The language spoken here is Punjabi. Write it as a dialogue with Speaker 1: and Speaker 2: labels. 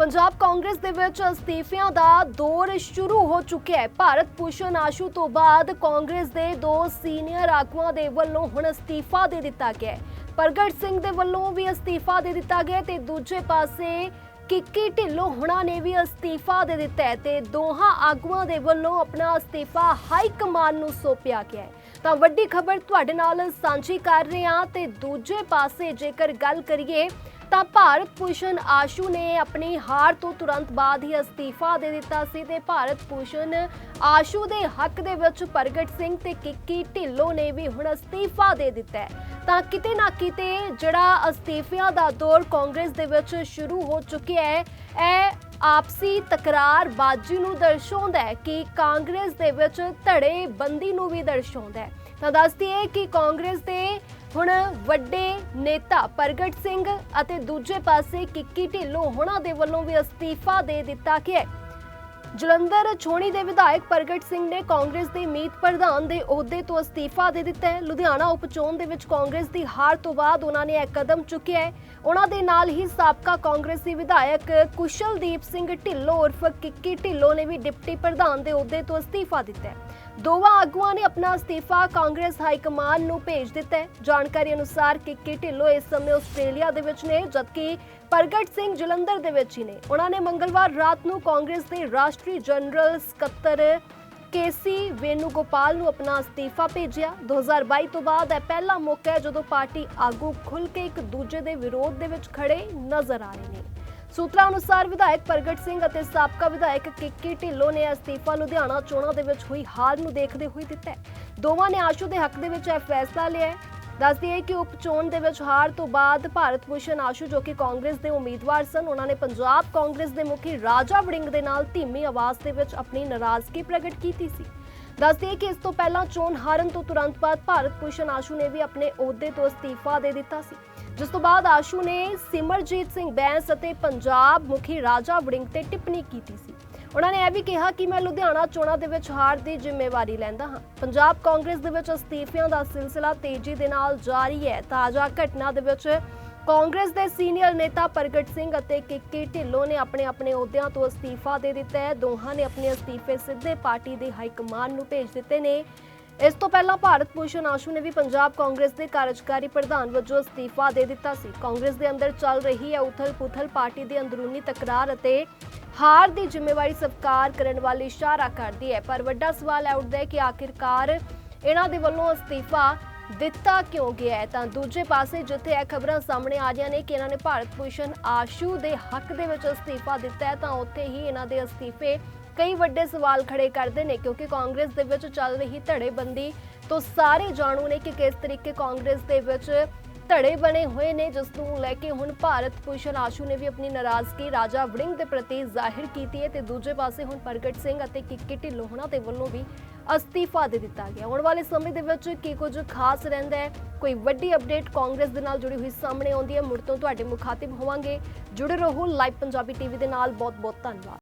Speaker 1: ਪੰਜਾਬ ਕਾਂਗਰਸ ਦੇ ਵਿੱਚ ਅਸਤੀਫਿਆਂ ਦਾ ਦੌਰ ਸ਼ੁਰੂ ਹੋ ਚੁੱਕਿਆ ਹੈ। ਭਾਰਤ ਭੂਸ਼ਣ ਆਸ਼ੂ ਤੋਂ ਬਾਅਦ ਕਾਂਗਰਸ ਦੇ ਦੋ ਸੀਨੀਅਰ ਆਗੂਆਂ ਦੇ ਵੱਲੋਂ ਹੁਣ ਅਸਤੀਫਾ ਦੇ ਦਿੱਤਾ ਗਿਆ ਹੈ। ਪ੍ਰਗਟ ਸਿੰਘ ਦੇ ਵੱਲੋਂ ਵੀ ਅਸਤੀਫਾ ਦੇ ਦਿੱਤਾ ਗਿਆ ਹੈ ਤੇ ਦੂਜੇ ਪਾਸੇ ਕਿੱਕੀ ਢਿੱਲੋਂ ਹੁਣਾਂ ਨੇ ਵੀ ਅਸਤੀਫਾ ਦੇ ਦਿੱਤਾ ਹੈ ਤੇ ਦੋਹਾਂ ਆਗੂਆਂ ਦੇ ਵੱਲੋਂ ਆਪਣਾ ਅਸਤੀਫਾ ਹਾਈ ਕਮਾਨ ਨੂੰ ਸੌਂਪਿਆ ਗਿਆ ਹੈ। ਤਾਂ ਵੱਡੀ ਖਬਰ ਤੁਹਾਡੇ ਨਾਲ ਸਾਂਝੀ ਕਰ ਰਹੇ ਹਾਂ ਤੇ ਦੂਜੇ ਪਾਸੇ ਜੇਕਰ ਗੱਲ ਕਰੀਏ ਤਾਂ ਭਾਰਤ ਭੂਸ਼ਣ ਆਸ਼ੂ ਨੇ ਆਪਣੀ ਹਾਰ ਤੋਂ ਤੁਰੰਤ ਬਾਅਦ ਹੀ ਅਸਤੀਫਾ ਦੇ ਦਿੱਤਾ ਸੀ ਤੇ ਭਾਰਤ ਭੂਸ਼ਣ ਆਸ਼ੂ ਦੇ ਹੱਕ ਦੇ ਵਿੱਚ ਪ੍ਰਗਟ ਸਿੰਘ ਤੇ ਕਿੱਕੀ ਢਿੱਲੋਂ ਨੇ ਵੀ ਹੁਣ ਅਸਤੀਫਾ ਦੇ ਦਿੱਤਾ ਹੈ। ਤਾਂ ਕਿਤੇ ਨਾ ਕਿਤੇ ਜਿਹੜਾ ਅਸਤੀਫਿਆਂ ਦਾ ਦੌਰ ਕਾਂਗਰਸ ਦੇ ਵਿੱਚ ਸ਼ੁਰੂ ਹੋ ਚੁੱਕਿਆ ਹੈ, ਇਹ ਆਪਸੀ ਤਕਰਾਰਬਾਜ਼ੀ ਨੂੰ ਦਰਸਾਉਂਦਾ ਹੈ ਕਿ ਕਾਂਗਰਸ ਦੇ ਵਿੱਚ ਧੜੇ ਬੰਦੀ ਨੂੰ ਵੀ ਦਰਸਾਉਂਦਾ ਹੈ। ਤਾਂ ਦੱਸਦੀ ਹੈ ਕਿ ਕਾਂਗਰਸ ਦੇ ਹੁਣ ਵੱਡੇ ਨੇਤਾ ਪ੍ਰਗਟ ਸਿੰਘ ਅਤੇ ਦੂਜੇ ਪਾਸੇ ਕਿੱਕੀ ਢਿੱਲੋਂ ਹੁਣਾਂ ਦੇ ਵੱਲੋਂ ਵੀ ਅਸਤੀਫਾ ਦੇ ਦਿੱਤਾ ਗਿਆ ਜਲੰਧਰ ਛੋਣੀ ਦੇ ਵਿਧਾਇਕ ਪ੍ਰਗਟ ਸਿੰਘ ਨੇ ਕਾਂਗਰਸ ਦੇ ਮੀਤ ਪ੍ਰਧਾਨ ਦੇ ਅਹੁਦੇ ਤੋਂ ਅਸਤੀਫਾ ਦੇ ਦਿੱਤਾ ਹੈ। ਲੁਧਿਆਣਾ ਉਪਚੋਣ ਦੇ ਵਿੱਚ ਕਾਂਗਰਸ ਦੀ ਹਾਰ ਤੋਂ ਬਾਅਦ ਉਹਨਾਂ ਨੇ ਇਹ ਕਦਮ ਚੁੱਕਿਆ ਹੈ। ਉਹਨਾਂ ਦੇ ਨਾਲ ਹੀ ਸਾਬਕਾ ਕਾਂਗਰਸੀ ਵਿਧਾਇਕ ਕੁਸ਼ਲਦੀਪ ਸਿੰਘ ਢਿੱਲੋਂ ਉਰਫ ਕਿੱਕੀ ਢਿੱਲੋਂ ਨੇ ਵੀ ਡਿਪਟੀ ਪ੍ਰਧਾਨ ਦੇ ਅਹੁਦੇ ਤੋਂ ਅਸਤੀਫਾ ਦਿੱਤਾ ਹੈ। ਦੋਵਾਂ ਆਗੂਆਂ ਨੇ ਆਪਣਾ ਅਸਤੀਫਾ ਕਾਂਗਰਸ ਹਾਈ ਕਮਾਨ ਨੂੰ ਭੇਜ ਦਿੱਤਾ ਹੈ। ਜਾਣਕਾਰੀ ਅਨੁਸਾਰ ਕਿੱਕੀ ਢਿੱਲੋਂ ਇਸ ਸਮੇਂ ਆਸਟ੍ਰੇਲੀਆ ਦੇ ਵਿੱਚ ਨੇ, ਜਦਕਿ ਪ੍ਰਗਟ ਸਿੰਘ ਜਲੰਧਰ ਦੇ ਵਿੱਚ ਹੀ ਨੇ। ਉਹਨਾਂ ਨੇ ਮੰਗਲਵਾਰ ਰਾਤ ਨੂੰ ਕਾਂਗਰਸ ਦੇ ਰਾਸ਼ਟਰੀ ਜਨਰਲ ਸਕੱਤਰ ਕੇਸੀ ਵੇਨੂਗੋਪਾਲ ਨੂੰ ਆਪਣਾ ਅਸਤੀਫਾ ਭੇਜਿਆ। 2022 ਤੋਂ ਬਾਅਦ ਇਹ ਪਹਿਲਾ ਮੌਕਾ ਹੈ ਜਦੋਂ ਪਾਰਟੀ ਆਗੂ ਖੁੱਲ ਕੇ ਇੱਕ ਦੂਜੇ ਦੇ ਵਿਰੋਧ ਦੇ ਵਿੱਚ ਖੜੇ ਨਜ਼ਰ ਆ ਰਹੇ ਨੇ। ਸੂਤਰਾਂ ਅਨੁਸਾਰ ਵਿਧਾਇਕ ਪ੍ਰਗਟ ਸਿੰਘ ਅਤੇ ਸਾਬਕਾ ਵਿਧਾਇਕ ਕਿੱਕੀ ਢਿੱਲੋਂ ਨੇ ਅਸਤੀਫਾ ਲੁਧਿਆਣਾ ਚੋਣਾਂ ਦੇ ਵਿੱਚ ਹੋਈ ਹਾਰ ਨੂੰ ਦੇਖਦੇ ਹੋਏ ਦਿੱਤਾ ਦੋਵਾਂ ਨੇ ਆਸ਼ੂ ਦੇ ਹੱਕ ਦੇ ਵਿੱਚ ਇਹ ਫੈਸਲਾ ਲਿਆ ਹੈ। ਦੱਸਦੀ ਹੈ ਕਿ ਉਪ ਚੋਣ ਦੇ ਵਿੱਚ ਹਾਰ ਤੋਂ ਬਾਅਦ ਭਾਰਤ ਭੂਸ਼ਣ ਆਸ਼ੂ ਜੋ ਕਿ ਕਾਂਗਰਸ ਦੇ ਉਮੀਦਵਾਰ ਸਨ, ਉਹਨਾਂ ਨੇ ਪੰਜਾਬ ਕਾਂਗਰਸ ਦੇ ਮੁਖੀ ਰਾਜਾ ਵੜਿੰਗ ਦੇ ਨਾਲ ਧੀਮੀ ਆਵਾਜ਼ ਦੇ ਵਿੱਚ ਆਪਣੀ ਨਾਰਾਜ਼ਗੀ ਪ੍ਰਗਟ ਕੀਤੀ ਸੀ। ਦੱਸਦੀ ਕਿ ਇਸ ਤੋਂ ਪਹਿਲਾਂ ਚੋਣ ਹਾਰਨ ਤੋਂ ਤੁਰੰਤ ਬਾਅਦ ਭਾਰਤ ਭੂਸ਼ਣ ਆਸ਼ੂ ਨੇ ਵੀ ਆਪਣੇ ਅਹੁਦੇ ਤੋਂ ਅਸਤੀਫਾ ਦੇ ਦਿੱਤਾ ਸੀ। ਜਿਸ ਤੋਂ ਬਾਅਦ ਆਸ਼ੂ ਨੇ ਸਿਮਰਜੀਤ ਸਿੰਘ ਬੈਂਸ ਅਤੇ ਪੰਜਾਬ ਮੁਖੀ ਰਾਜਾ ਵੜਿੰਗ ਤੇ ਟਿੱਪਣੀ ਕੀਤੀ ਸੀ। ਉਹਨਾਂ ਨੇ ਇਹ ਵੀ ਕਿਹਾ ਕਿ ਮੈਂ ਲੁਧਿਆਣਾ ਚੋਣਾਂ ਦੇ ਵਿੱਚ ਹਾਰ ਦੀ ਜ਼ਿੰਮੇਵਾਰੀ ਲੈਂਦਾ ਹਾਂ। ਪੰਜਾਬ ਕਾਂਗਰਸ ਦੇ ਵਿੱਚ ਅਸਤੀਫਿਆਂ ਦਾ ਸਿਲਸਿਲਾ ਤੇਜ਼ੀ ਦੇ ਨਾਲ ਜਾਰੀ ਹੈ। ਤਾਜ਼ਾ ਘਟਨਾ ਦੇ ਵਿੱਚ ਕਾਂਗਰਸ ਦੇ ਸੀਨੀਅਰ ਨੇਤਾ ਪ੍ਰਗਟ ਸਿੰਘ ਅਤੇ ਕਿੱਕੀ ਢਿੱਲੋਂ ਨੇ ਆਪਣੇ ਆਪਣੇ ਅਹੁਦਿਆਂ ਤੋਂ ਅਸਤੀਫਾ ਦੇ ਦਿੱਤਾ ਹੈ। ਦੋਹਾਂ ਨੇ ਆਪਣੇ ਅਸਤੀਫੇ ਸਿੱਧੇ ਪਾਰਟੀ ਦੇ ਹਾਈ ਕਮਾਨ ਨੂੰ ਭੇਜ ਦਿੱਤੇ ਨੇ। ਇਸ ਤੋਂ ਪਹਿਲਾਂ ਭਾਰਤ ਭੂਸ਼ਣ ਆਸ਼ੂ ਨੇ ਵੀ ਪੰਜਾਬ ਕਾਂਗਰਸ ਦੇ ਕਾਰਜਕਾਰੀ ਪ੍ਰਧਾਨ ਵਜੋਂ ਅਸਤੀਫਾ ਦੇ ਦਿੱਤਾ ਸੀ। ਕਾਂਗਰਸ ਦੇ ਅੰਦਰ ਚੱਲ ਰਹੀ ਹੈ ਉਥਲ-ਪੁਥਲ ਪਾਰਟੀ ਦੇ ਅੰਦਰੂਨੀ ਤਕਰਾਰ ਅਤੇ ਹਾਰ ਦੀ ਜ਼ਿੰਮੇਵਾਰੀ ਸਵੀਕਾਰ ਕਰਨ ਵਾਲੀ ਇਸ਼ਾਰਾ ਕਰਦੀ ਹੈ। ਪਰ ਵੱਡਾ ਸਵਾਲ ਇਹ ਉੱਠਦਾ ਹੈ ਕਿ ਆਖਿਰਕਾਰ ਇਹਨਾਂ ਦੇ ਵੱਲੋਂ ਅਸਤੀਫਾ ਦਿੱਤਾ ਕਿਉਂ ਗਿਆ ਹੈ? ਤਾਂ ਦੂਜੇ ਪਾਸੇ ਜਿੱਥੇ ਇਹ ਖਬਰਾਂ ਸਾਹਮਣੇ ਆ ਰਹੀਆਂ ਨੇ ਕਿ ਇਹਨਾਂ ਨੇ ਭਾਰਤ ਭੂਸ਼ਣ ਆਸ਼ੂ ਦੇ ਹੱਕ ਦੇ ਵਿੱਚ ਅਸਤੀਫਾ ਦਿੱਤਾ ਹੈ, ਤਾਂ ਉੱਥੇ ਹੀ ਇਹਨਾਂ ਦੇ ਅਸਤੀਫੇ ਕਈ ਵੱਡੇ ਸਵਾਲ ਖੜੇ ਕਰਦੇ ਨੇ, ਕਿਉਂਕਿ ਕਾਂਗਰਸ ਦੇ ਵਿੱਚ ਚੱਲ ਰਹੀ ਧੜੇਬੰਦੀ ਤੋਂ ਸਾਰੇ ਜਾਣੂ ਨੇ ਕਿ ਕਿਸ ਤਰੀਕੇ ਕਾਂਗਰਸ ਦੇ ਵਿੱਚ ਧੜੇ ਬਣੇ ਹੋਏ ਨੇ, ਜਿਸ ਨੂੰ ਲੈ ਕੇ ਹੁਣ ਭਾਰਤ ਭੂਸ਼ਣ ਆਸ਼ੂ ਨੇ ਵੀ ਆਪਣੀ ਨਾਰਾਜ਼ਗੀ ਰਾਜਾ ਵੜਿੰਗ ਦੇ ਪ੍ਰਤੀ ਜ਼ਾਹਿਰ ਕੀਤੀ ਹੈ ਤੇ ਦੂਜੇ ਪਾਸੇ ਹੁਣ ਪ੍ਰਗਟ ਸਿੰਘ ਅਤੇ ਕਿੱਕੀ ਢਿੱਲੋਂ ਹੋਣਾ ਦੇ ਵੱਲੋਂ ਵੀ ਅਸਤੀਫਾ ਦੇ ਦਿੱਤਾ ਗਿਆ। ਆਉਣ ਵਾਲੇ ਸਮੇਂ ਦੇ ਵਿੱਚ ਕੀ ਕੁਝ ਖਾਸ ਰਹਿੰਦਾ ਹੈ? ਕੋਈ ਵੱਡੀ ਅਪਡੇਟ ਕਾਂਗਰਸ ਦੇ ਨਾਲ ਜੁੜੀ ਹੋਈ ਸਾਹਮਣੇ ਆਉਂਦੀ ਹੈ। ਮੁੜ ਤੋਂ ਤੁਹਾਡੇ ਮੁਖਾਤਿਬ ਹੋਵਾਂਗੇ। ਜੁੜੇ ਰਹੋ ਲਾਈਵ ਪੰਜਾਬੀ ਟੀਵੀ ਦੇ ਨਾਲ। ਬਹੁਤ ਬਹੁਤ ਧੰਨਵਾਦ।